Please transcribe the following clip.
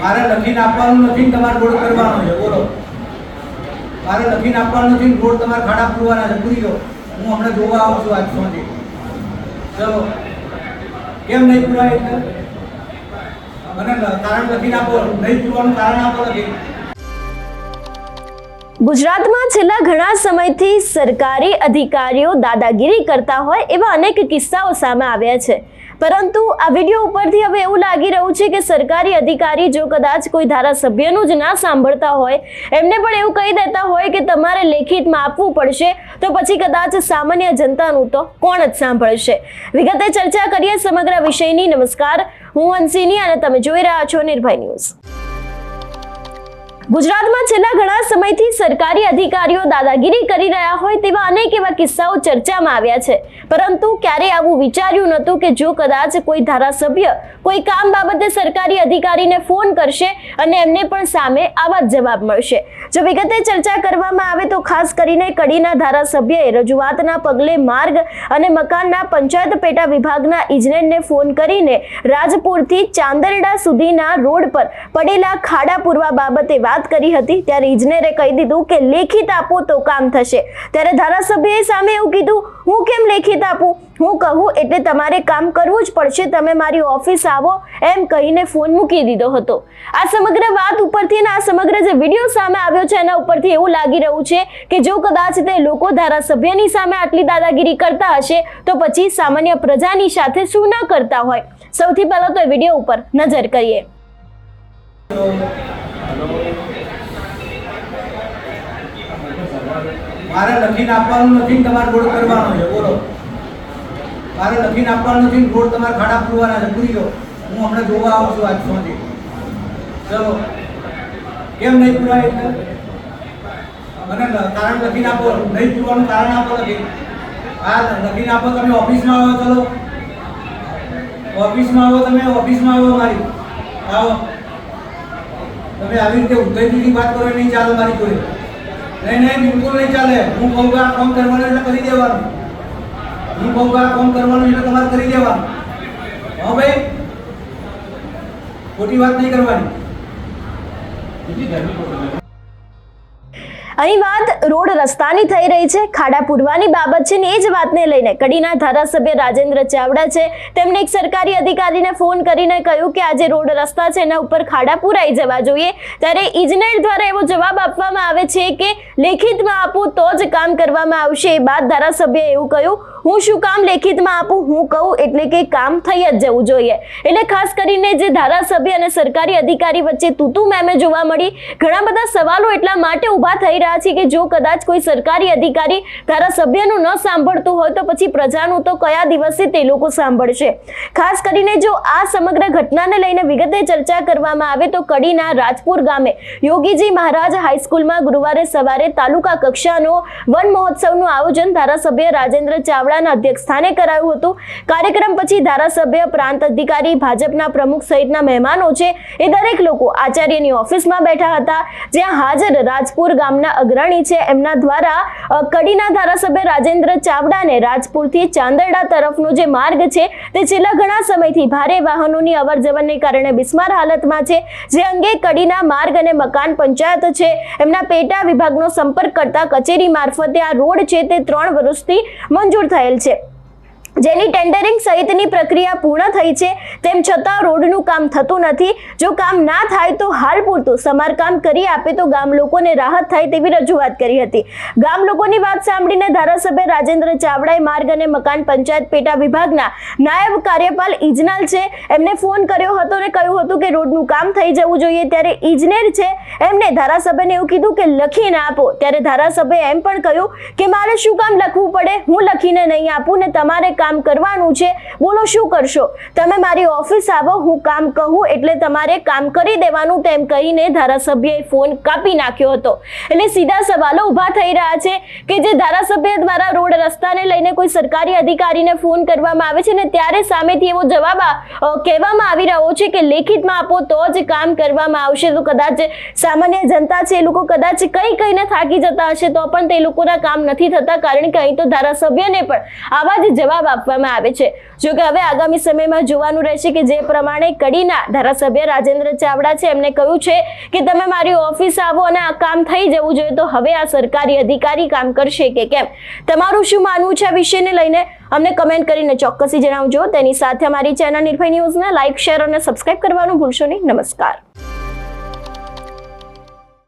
મારે લખીને આપવાનું નથી તમારે ગોળ કરવાનો છે, બોલો. મારે લખીને આપવાનું નથી ગોળ તમારે ખાડા પૂરવાના છે, પૂરી દો હું હમણાં જોવા આવું છું આજ સાંજે. ચલો. કેમ નહીં પૂરાય એટલે? મને કારણ લખીને આપો. નહીં પૂરવાનું કારણ આપો લખીને. ગુજરાતમાં છેલ્લા ઘણા સમયથી સરકારી અધિકારીઓ દાદાગીરી કરતા હોય એવા અનેક કિસ્સાઓ સામે આવ્યા છે. પરંતુ આ વીડિયો ઉપરથી હવે એવું લાગી રહ્યું છે કે સરકારી અધિકારી જો કદાચ કોઈ ધારાસભ્યનું જ ના સાંભળતા હોય, એમને પણ એવું કહી દેતા હોય કે તમારે લેખિતમાં આપવું પડશે, તો પછી કદાચ સામાન્ય જનતાનું તો કોણ જ સાંભળશે? વિગતે ચર્ચા કરીએ સમગ્ર વિષયની. નમસ્કાર, હું હંસિની અને તમે જોઈ રહ્યા છો નિર્ભય ન્યૂઝ. ગુજરાતમાં છેલ્લા ઘણા સમયથી સરકારી અધિકારીઓ દાદાગીરી કરી રહ્યા હોય તેવા અનેક એવા કિસ્સાઓ ચર્ચામાં આવ્યા છે. પરંતુ ક્યારેય આવું વિચાર્યું નહોતું કે જો કદાચ કોઈ ધારાસભ્ય કોઈ કામ બાબતે સરકારી અધિકારીને ફોન કરશે અને એમને પણ સામે આવા જવાબ મળશે. જો વિગતે ચર્ચા કરવામાં આવે તો ખાસ કરીને કડીના ધારાસભ્યએ રજૂઆતના પગલે માર્ગ અને મકાનના પંચાયત પેટા વિભાગના ઇજનેરને ફોન કરીને રાજપુરથી ચાંદરડા સુધીના રોડ પર પડેલા ખાડા પૂરવા બાબતે વાત કરી હતી. ત્યારે ઇજનેરે કહી દીધું કે લેખિત આપો તો કામ થશે. ત્યારે ધારાસભ્યએ સામે એવું કીધું, હું કેમ લેખિત આપું? હું કહું એટલે તમારે કામ કરવું જ પડશે. તમે મારી ઓફિસ આવો એમ કહીને ફોન મૂકી દીધો હતો. આ સમગ્ર વાત ઉપરથી અને આ સમગ્ર જે વીડિયો સામે આવ્યો છે એના ઉપરથી એવું લાગી રહ્યું છે કે જો કદાચ તે લોકો ધારાસભ્યની સામે આટલી દાદાગીરી કરતા હશે, તો પછી સામાન્ય પ્રજાની સાથે શું ન કરતા હોય? સૌથી પહેલાં તો એ વીડિયો ઉપર નજર કરીએ. મારે લખીને આપવાનું નથી તમારે ગોળ કરવાનું છે, બોલો. મારે લખીને આપવાનું નથી રોડ તમારે ખાડા પૂરવાના છે પૂરી ગયો હું હમણાં જોવા આવું છું આજ સુધી ચલો. કેમ નહીં પૂરાય એટલે? મને કારણ લખીને આપો. નહીં પૂરવાનું કારણ આપો લખી હા, લખીને આપો, તમે ઓફિસમાં આવો, ચલો. ઓફિસમાં આવો તમે, ઓફિસમાં આવો મારી. આવો. તમે આવી રીતે ઉદ્ધતિની વાત કરો નહીં ચાલે મારી કોઈ. નહીં નહીં, બિલકુલ નહીં ચાલે. હું કહું કે આ કામ કરવાનું એટલે કરી દેવાનું. હું કહું આ કામ કરવાનું એટલે તમારે કરી દેવાનું. હા ભાઈ? ખોટી વાત નહીં કરવાની. અહીં વાત રોડ રસ્તાની થઈ રહી છે. ખાડા પૂરવાની બાબત છે ને એ જ વાતને લઈને કડીના ધારાસભ્ય રાજેન્દ્ર ચાવડા છે. તેમણે એક સરકારી અધિકારીને ફોન કરીને કહ્યું કે આજે રોડ રસ્તા છે, એના ઉપર ખાડા પૂરાઈ જવા જોઈએ. ત્યારે ઇજનેર દ્વારા એવો જવાબ આપવામાં આવે છે કે લેખિતમાં આપું તો જ કામ કરવામાં આવશે. એ બાદ ધારાસભ્યએ એવું કહ્યું. હું શું કામ લેખિતમાં આપું? હું કહું એટલે કે કામ થઈ જ જવું જોઈએ. એટલે ખાસ કરીને જે ધારાસભ્ય અને સરકારી અધિકારી વચ્ચે તૂતુ, મેમે જોવા મળી, ઘણા બધા સવાલો એટલા માટે ઊભા થઈ રહ્યા છે કે જો કદાચ કોઈ સરકારી અધિકારી ધારાસભ્યનું ન સાંભળતું હોય તો પછી પ્રજાનું તો કયા દિવસે તે લોકો સાંભળશે? ખાસ કરીને જો આ સમગ્ર ઘટનાને લઈને વિગતે ચર્ચા કરવામાં આવે તો કડીના રાજપુર ગામે યોગીજી મહારાજ હાઈસ્કૂલમાં ગુરુવારે સવારે તાલુકા કક્ષાનો વન મહોત્સવનું આયોજન ધારાસભ્ય રાજેન્દ્ર ચાવડાના અધ્યક્ષસ્થાને કરાયું હતું. કાર્યક્રમ પછી ધારાસભ્ય, પ્રાંત અધિકારી, ભાજપના પ્રમુખ સહિતના મહેમાનો છે એ દરેક લોકો આચાર્યની ઓફિસમાં બેઠા હતા. જ્યાં હાજર રાજપુર ગામના અગ્રણી છે. એમના દ્વારા કડીના ધારાસભ્ય રાજેન્દ્ર ચાવડાને રાજપુરથી ચાંદરડા તરફનો જે માર્ગ છે તે છેલ્લા ઘણા સમયથી ભારે વાહનોની અવર જવરને કારણે બિસ્માર હાલતમાં છે. જે અંગે કડીના માર્ગ અને મકાન પંચાયત છે. એમના પેટા વિભાગનો સંપર્ક કરતા કચેરી મારફતે આ રોડ છે તે ત્રણ વર્ષથી મંજૂર થયેલ છે. જેની ટેન્ડરિંગ સહિતની પ્રક્રિયા પૂર્ણ થઈ છે, તેમ છતાં રોડનું કામ થતું નથી. જો કામ ના થાય તો હાલ પૂરતું. સમારકામ કરી આપે તો ગામ લોકોને રાહત થાય તેવી રજૂઆત કરી હતી. ગામ લોકોની વાત સાંભળીને ધારાસભ્ય રાજેન્દ્ર ચાવડાએ માર્ગ અને મકાન પંચાયત પેટા વિભાગના નાયબ કાર્યપાલ ઇજનાલ છે, એમને ફોન કર્યો હતો અને કહ્યું હતું કે રોડનું કામ થઈ જવું જોઈએ ત્યારે ઇજનેર છે. એમને ધારાસભ્યને એવું કીધું કે લખીને આપો. ત્યારે ધારાસભ્યએ એમ પણ કહ્યું કે મારે શું કામ લખવું પડે? હું લખીને નહીં આપું ને તમારે કામ કરવાનું છે, બોલો શું કરશો? તમે મારી ઓફિસ આવો, હું કામ કહું, એટલે તમારે કામ કરી દેવાનું તેમ કહીને ધારાસભ્યએ ફોન કાપી નાખ્યો હતો. એટલે સીધા સવાલો ઊભા થઈ રહ્યા છે કે જે ધારાસભ્ય દ્વારા રોડ રસ્તાને લઈને કોઈ સરકારી અધિકારીને ફોન કરવામાં આવે છે ને ત્યારે સામેથી એવો જવાબ કહેવામાં આવી રહ્યો છે કે લેખિતમાં આપો તો જ કામ કરવામાં આવશે. તો કદાચ સામાન્ય જનતા છે, એ લોકો કદાચ કઈ કઈને થાકી જતા હશે, તો પણ તે લોકોના કામ નથી થતા. કારણ કે અહીં તો ધારાસભ્યને પણ આવા જ જવાબ આપવામાં આવે છે. જો કે હવે આગામી સમયમાં જોવાનું રહેશે કે જે પ્રમાણે કડીના ધારાસભ્ય રાજેન્દ્ર ચાવડા છે, એમને કહ્યું છે કે તમે મારી ઓફિસ આવો અને આ કામ થઈ જવું જોઈએ તો હવે આ સરકારી અધિકારી કામ કરશે કે કેમ? તમારું શું માનવું છે આ વિષયને લઈને? અમને કમેન્ટ કરીને ચોક્કસી જણાવજો. તેની સાથે અમારી ચેનલ નિર્ભય ન્યૂઝને લાઇક શેર અને સબસ્ક્રાઇબ કરવાનું ભૂલશો નહીં. નમસ્કાર.